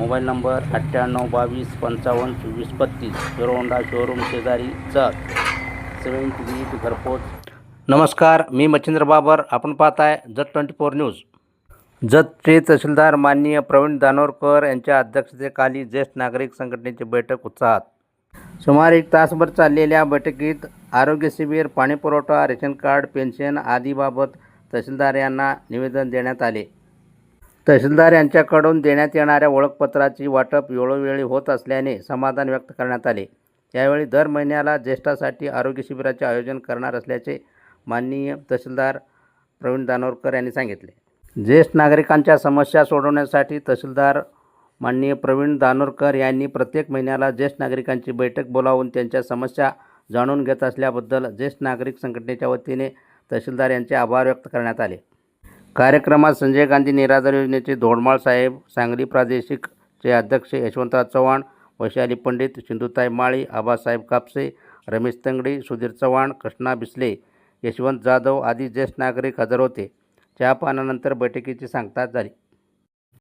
Mobile number अठ्ठ्याण्णव बावीस पंचावन्न चोवीस बत्तीस. हिरो होंडा शोरूम शेजारी चक सेवन थ्री घरपोच. नमस्कार मी मच्छिंद्र बाबर. आपण पाहत आहे जत ट्वेंटी फोर न्यूज. जतचे तहसीलदार माननीय प्रवीण दानोरकर यांच्या अध्यक्षतेखाली ज्येष्ठ नागरिक संघटनेची बैठक उत्साहात. सुमारे एक तासभर चाललेल्या बैठकीत आरोग्य शिबिर पाणीपुरवठा रेशन कार्ड पेन्शन आदीबाबत तहसीलदार यांना निवेदन देण्यात आले. तहसीलदार यांच्याकडून देण्यात येणाऱ्या ओळखपत्राची वाटप वेळोवेळी होत असल्याने समाधान व्यक्त करण्यात आले. यावेळी दर महिन्याला ज्येष्ठासाठी आरोग्य शिबिराचे आयोजन करणार असल्याचे माननीय तहसीलदार प्रवीण दानोरकर यांनी सांगितले. ज्येष्ठ नागरिकांच्या समस्या सोडवण्यासाठी तहसीलदार माननीय प्रवीण दानोरकर यांनी प्रत्येक महिन्याला ज्येष्ठ नागरिकांची बैठक बोलावून त्यांच्या समस्या जाणून घेत असल्याबद्दल ज्येष्ठ नागरिक संघटनेच्या वतीने तहसीलदार यांचे आभार व्यक्त करण्यात आले. कार्यक्रमात संजय गांधी निराधार योजनेचे धोडमाळ साहेब सांगली प्रादेशिकचे अध्यक्ष यशवंतराव चव्हाण वैशाली पंडित सिंधुताई माळी आबासाहेब कापसे रमेश तंगडी सुधीर चव्हाण कृष्णा बिस्ले यशवंत जाधव आदी ज्येष्ठ नागरिक हजर होते. चहापानानंतर बैठकीची सांगता झाली.